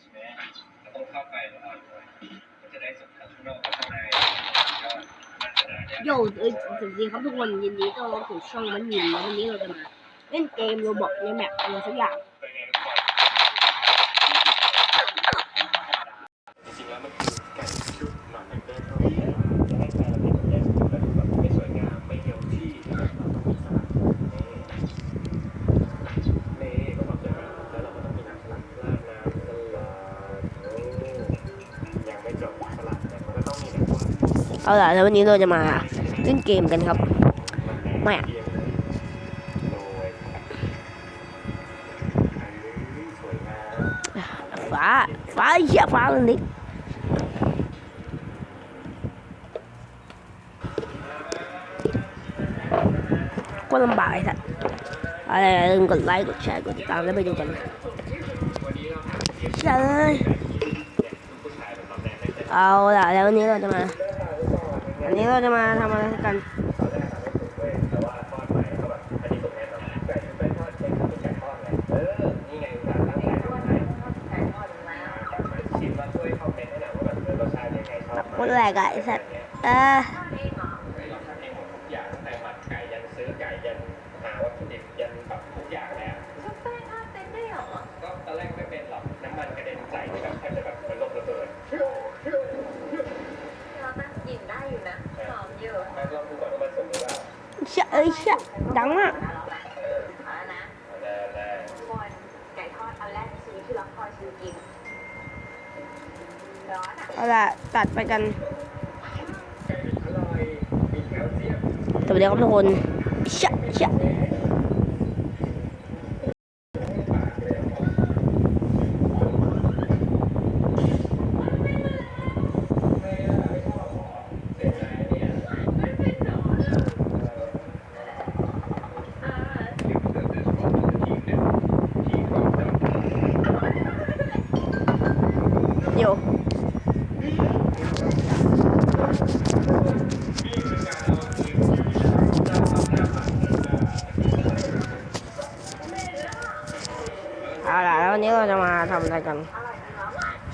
ใช่ไหมเราต้องเข้าไปแล้วอ่อนด้วยมันจะได้สัมผัสข้างนอกข้างในก็มันจะได้โยเอ้ยสวัสดีครับทุกคนยินดีต้อนรับสู่ช่องมันหยินแล้ววันนี้เราจะมาเล่นเกมโรบอทในแมปอะไรสักอย่าง เป็นไงทุกคนจริงๆแล้วมันคือการชุดหมาแพนเตอร์เท่านั้นจะให้แฟนเราเป็นแบบนี้แล้วดูแบบไม่สวยงามไม่เฮลที่เราต้องมีสลัดนี่นี่ก็ความสวยงามแล้วเราก็ต้องมีน้ำสลัดราดน้ำสลัดโอ้ยังไม่จบสลัดแต่มันก็ต้องมีแบบว่า เอาล่ะแล้ววันนี้เราจะมาเล่นเกมกันครับแม่ฟ้า ฟ้าเหี้ยฟ้ามันนิดก็ลำบากไอ้สัสอะไรลืมกดไลค์กดแชร์กดติดตามแล้วไปดูกันเย้ยเอาล่ะแล้ววันนี้เราจะมา วันนี้เราจะมาทำอะไรกันคนแหลกอะไอ้สัตว์เออ ตัดไปกันอร่อยมีแคลเซียมสวัสดีครับทุกคนเชี่ยเชี่ยเดี๋ยว เราจะมาทำอะไรกัน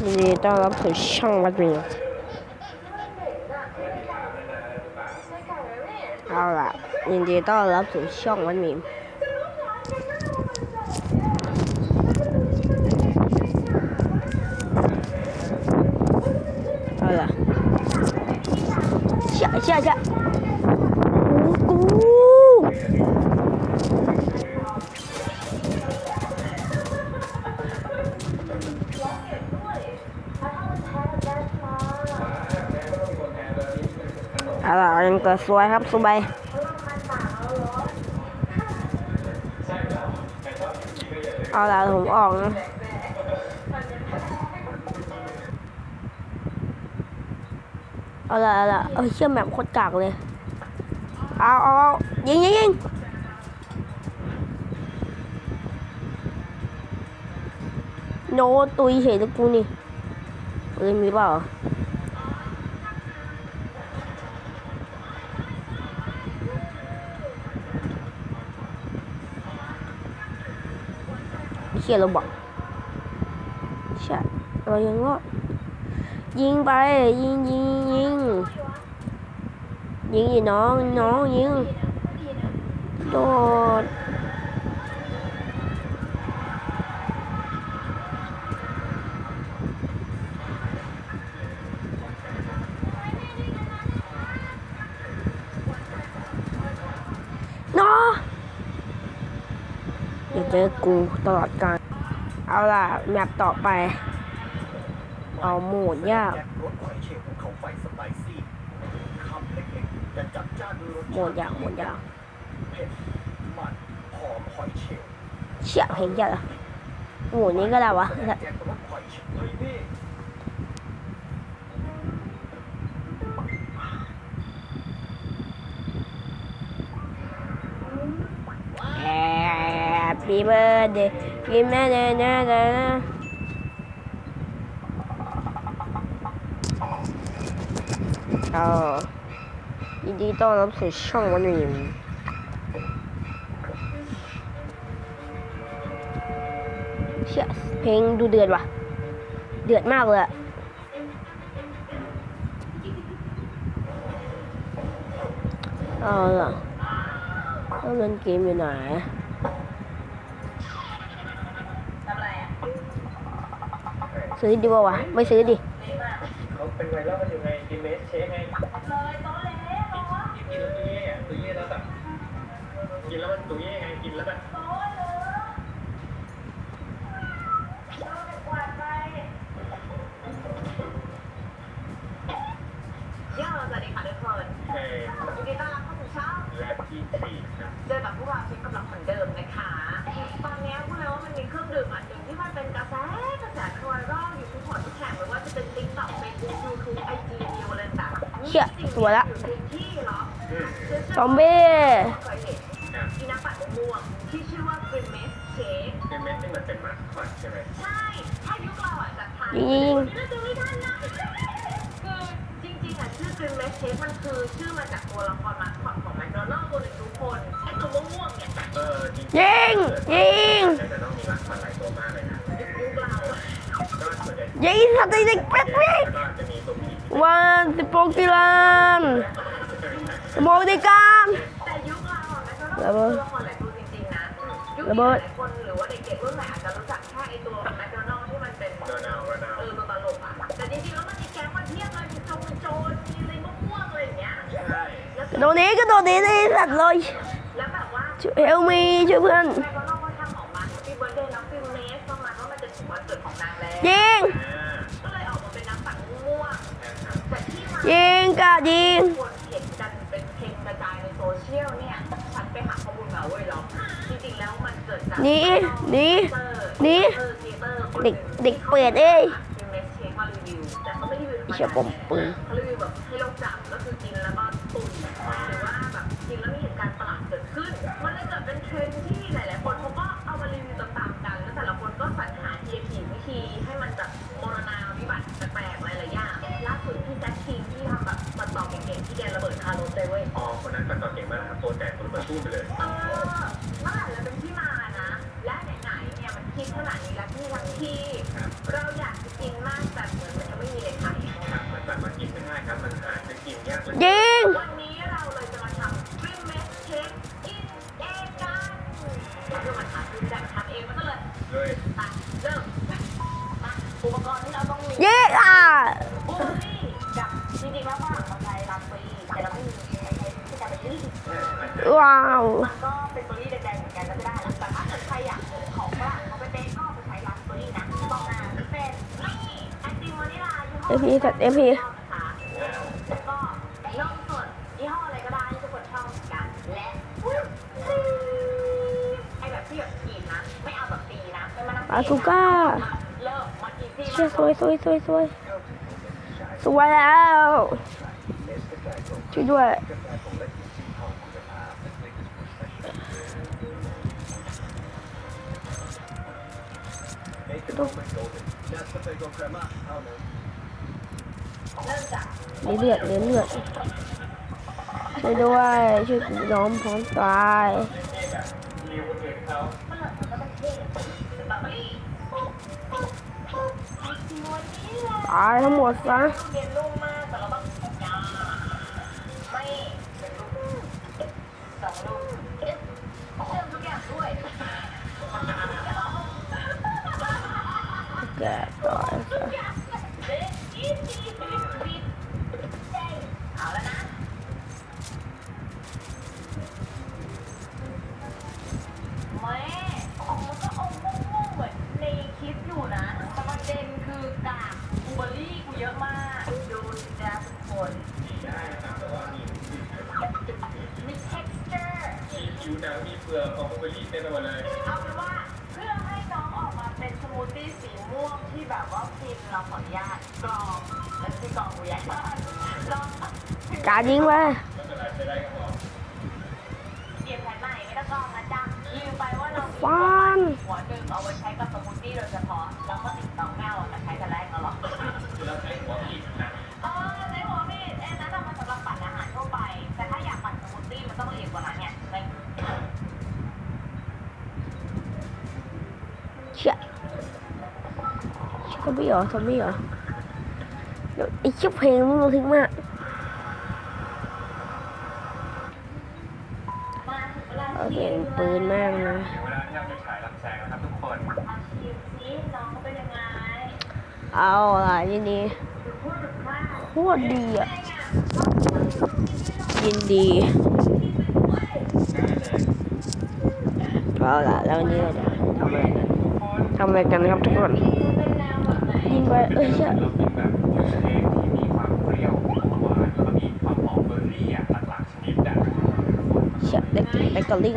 ยินดีต้อนรับสู่ช่องวัดมีเอาล่ะยินดีต้อนรับสู่ช่องวัดมีเอาล่ะเชี่ยเชี่ยเชี่ยโอ้โหเอาล่ะยังเกิดสวยครับสบายเอาละผมออกนะเอาละเอาละเอ้ยเชื่อมแมปโคตรกากเลย เอาเอายิงยิงยิงโนตุยเฉยเลยกูนี่เอ้ยมีเปล่า เชี่ยเราบอกใช่เรายังรอดยิงไป ยิงยิงยิงยิงอีน้องน้องยิงโดดน้ออยาเจอกูตลอดกาล เอาล่ะ แมปต่อไป เอาโหมดยากหอยเชลล์ภูเขาไฟสไปซี่คำเล็กๆแต่จัดจ้านยรสโหมดยากโหมดยากเผ็ดมันยเชลล์เชี่ยเห็นแค่ละโหมดนี้ก็ได้วะแจกรสหอยเชลล์เฮ้ยนี่แฮปปี้เบิร์ดเดย์ กินแม่เนี่ยเนี่ยเอายินดีต้อนรับสู่ช่องวันนี้เชี่ยเพลงดูเดือดว่ะ เดือดมากเลยอะเอาล่ะเล่นเกมอยู่ไหน ซื้อดีกว่าวะไม่ซื้อดิเป็นไวรัลอยู่ไงดีเมสเชฟไงกินแล้วมันตุยไงกินแล้วแบบ ซอมบี้ที่นักปั่นม่วงที่ชื่อว่ากริมเมสเชฟกริมเมสที่มันเป็นมาสคอตใช่ไหมใช่ถ้ายุคเราอะจะทันยิงน่าจะไม่ทันนะคือจริงๆอะชื่อกริมเมสเชฟมันคือชื่อมาจากตัวละครมางคอตของแมคโดนัลด์คนหนึ่งทุกคนไอ้ตัวม่วงเนี่ยเออจริงยิงยิงจะต้องมีมาสคอตหลายตัวมากเลยนะยุคเรายิงสติเด็กแป๊บๆวันสิบโปกิโล โมดิกามระเบิดระเบิดโดนนี้ก็โดนนี้นี่สัตว์เลยช่วยเฮลมีช่วยเพื่อนยิงยิงกะยิง หนีหนีหนีเด็กเด็กเปิดเอ้ยเชื่อมปืน อุปกรณ์ที่เราต้องมีเย้อะอ่ว้าะว้าวเอพีจัดเอพี อากูก้าเชี่ยสวยสวยสวยสวยสวยแล้วช่วยด้วยเลือดเลือดเลือดช่วยด้วยช่วยน้องพร้อมตาย ตายทั้งหมดซะแก แบบว่าพิมเราขออนุญาตกรองแล้วคือกรองอุยาการการยิงมาเปลี่ยนแผนใหม่ไม่ต้องกรองนะจ๊ะยืมไปว่าเราฟันหัวหนึ่งเอาไว้ใช้กับสมุนตี้โดยเฉพาะแล้วก็ติดต่อแม่เอามาใช้กันแรกก็หรอกเชี่ย อมบี้เหรอซอมบี้เหรอเะไอชิบเพลงมันรู้ทึมากเอเคยปืนมากนะเอาล่ะยินดีโคตรดีอะยินดีเอาล่ะแล้วนี่เราจะทำอะไรกันทำอะไรกันครับทุกคน ยิงไปเอ้ยใช่เด็กเด็กกระลิง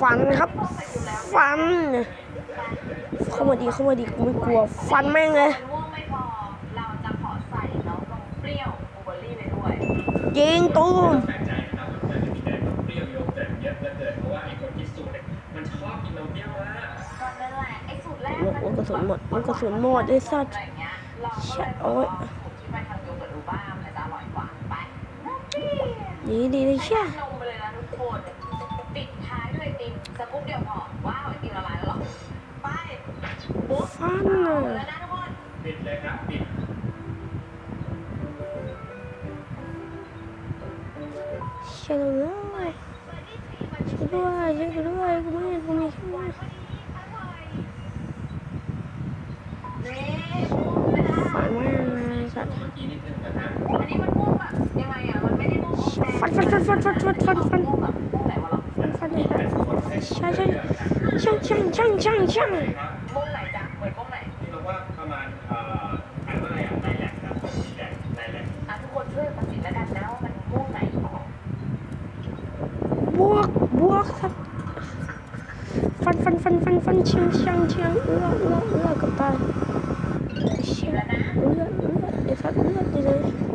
ฟันครับ ฟัน เข้ามาดีเข้ามาดีกูไม่กลัว ฟันแม่งเลยยิงตูมโอ้กระสุนหมดโอ้กระสุนหมดไอ้สัตว์โอ้ยนี่ดีเลยเช่ ปุ๊บฟันเอาน่ะแล้วนะทุกคนปิดเลยครับปิดเชี่ยเลยช่วยด้วยช่วยกูด้วยกูไม่กูมีแค่นี้นี่ปุ๊บไม่ได้ฟันแม่งเลยสัตว์เมื่อกี้นิดนึงนะฮะอันนี้มันปุ๊บแบบยังไงอะมันไม่ได้ปุ๊บแดงฟันฟันฟันฟันฟันฟันฟันฟันปุ๊บแบบปุ๊บไหนวะเราฟันเลยใช่ใช่ช่างช่างช่างช่างช่างปุ๊บไหนจ้ะเหมือนปุ๊บไหน ที่เราว่าประมาณเอ่ออ่านว่าอะไรอะไนแลกครับสีแดงไนแลก อะทุกคนช่วยตัดสินแล้วกันนะว่ามันปุ๊บไหน บว กบวกสัตว์ฟันฟันฟันฟันฟันเชียงเชียงเชียงเอื้อเอื้อเอื้อกับตายเชี่ยแล้วนะเอื้อเอื้อไอ้สัตว์เอื้อดีเลยอุ้ย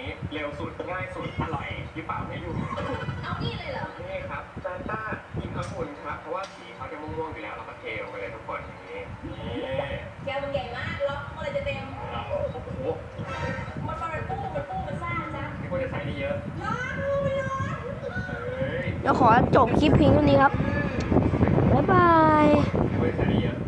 นี้เร็วสุดง่ายสุดอร่อยหรือเปล่าไม่รู้เอานี่เลยเหรอนี่ครับซานต้ากินองุ่นครับเพราะว่าสีเขาจะม่วงๆอยู่แล้วเราก็เทลงไปเลยทุกคนอย่างนี้นี่แก้วมันใหญ่มากล็อกเมื่อไรจะเต็มโอ้โหมันมันเป็นปู้มันปู้มันซ่าจ้ะที่ควรจะใส่ได้เยอะร้อนไม่ร้อนเอ้ยเดี๋ยวขอจบคลิปเพียงเท่านี้ครับบ๊ายบายที่ควรจะใส่ได้เยอะก็